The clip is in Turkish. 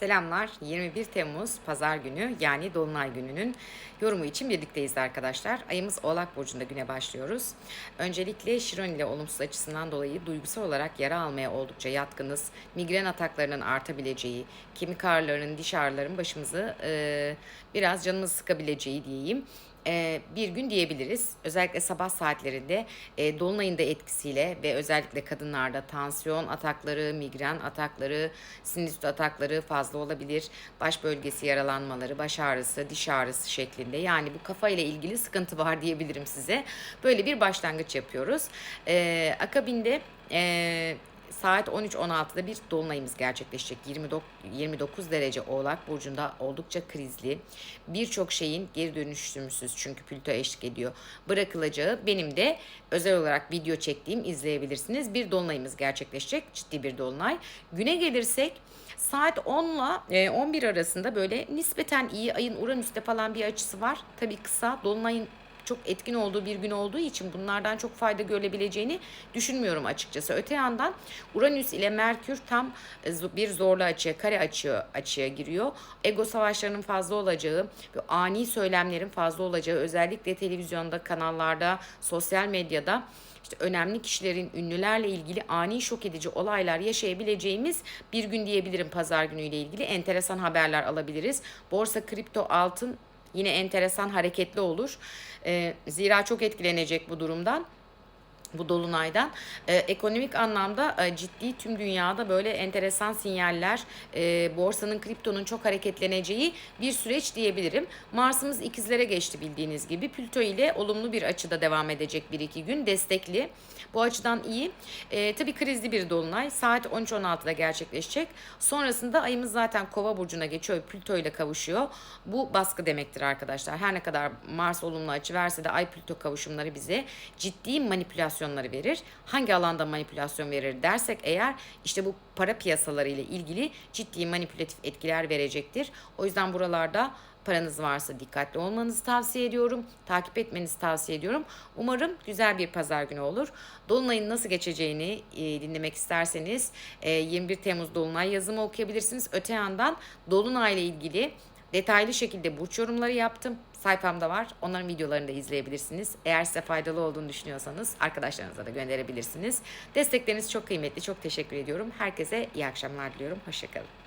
Selamlar. 21 Temmuz Pazar günü yani Dolunay gününün yorumu için birlikteyiz arkadaşlar. Ayımız Oğlak Burcu'nda güne başlıyoruz. Öncelikle Şiron ile olumsuz açısından dolayı duygusal olarak yara almaya oldukça yatkınız. Migren ataklarının artabileceği, kemik ağrılarının, diş ağrılarının başımızı e, biraz canımızı sıkabileceği diyeyim e, bir gün diyebiliriz. Özellikle sabah saatlerinde e, dolunayın da etkisiyle ve özellikle kadınlarda tansiyon atakları, migren atakları, sinüzit atakları fazla olabilir. Baş bölgesi yaralanmaları, baş ağrısı, diş ağrısı şeklinde. Yani bu kafa ile ilgili sıkıntı var diyebilirim size. Böyle bir başlangıç yapıyoruz. E, akabinde e, saat 13-16'da bir dolunayımız gerçekleşecek. 29, 29 derece Oğlak Burcu'nda oldukça krizli. Birçok şeyin geri dönüşümsüz çünkü Plüto eşlik ediyor. Bırakılacağı benim de özel olarak video çektiğim izleyebilirsiniz. Bir dolunayımız gerçekleşecek. Ciddi bir dolunay. Güne gelirsek saat 10 ile 11 arasında böyle nispeten iyi ayın Uranüs'te falan bir açısı var. Tabii kısa dolunayın çok etkin olduğu bir gün olduğu için bunlardan çok fayda görülebileceğini düşünmüyorum açıkçası. Öte yandan Uranüs ile Merkür tam e, bir zorlu açıya, kare açıya, açıya giriyor. Ego savaşlarının fazla olacağı, ve ani söylemlerin fazla olacağı özellikle televizyonda, kanallarda, sosyal medyada işte önemli kişilerin, ünlülerle ilgili ani şok edici olaylar yaşayabileceğimiz bir gün diyebilirim pazar günüyle ilgili. Enteresan haberler alabiliriz. Borsa, kripto, altın yine enteresan hareketli olur. E, zira çok etkilenecek bu durumdan bu dolunaydan e, ekonomik anlamda e, ciddi tüm dünyada böyle enteresan sinyaller e, borsanın kriptonun çok hareketleneceği bir süreç diyebilirim. Mars'ımız ikizlere geçti bildiğiniz gibi Plüto ile olumlu bir açıda devam edecek bir iki gün destekli. Bu açıdan iyi. E, tabii krizli bir dolunay saat 13-16'da gerçekleşecek. Sonrasında ayımız zaten kova burcuna geçiyor Plüto ile kavuşuyor. Bu baskı demektir arkadaşlar. Her ne kadar Mars olumlu açı verse de ay Plüto kavuşumları bize ciddi manipülasyonları verir. Hangi alanda manipülasyon verir dersek eğer işte bu para piyasaları ile ilgili ciddi manipülatif etkiler verecektir. O yüzden buralarda paranız varsa dikkatli olmanızı tavsiye ediyorum. Takip etmenizi tavsiye ediyorum. Umarım güzel bir pazar günü olur. Dolunay'ın nasıl geçeceğini e, dinlemek isterseniz e, 21 Temmuz Dolunay yazımı okuyabilirsiniz. Öte yandan Dolunay ile ilgili detaylı şekilde burç yorumları yaptım. Sayfamda var. Onların videolarını da izleyebilirsiniz. Eğer size faydalı olduğunu düşünüyorsanız arkadaşlarınıza da gönderebilirsiniz. Destekleriniz çok kıymetli. Çok teşekkür ediyorum. Herkese iyi akşamlar diliyorum. Hoşçakalın.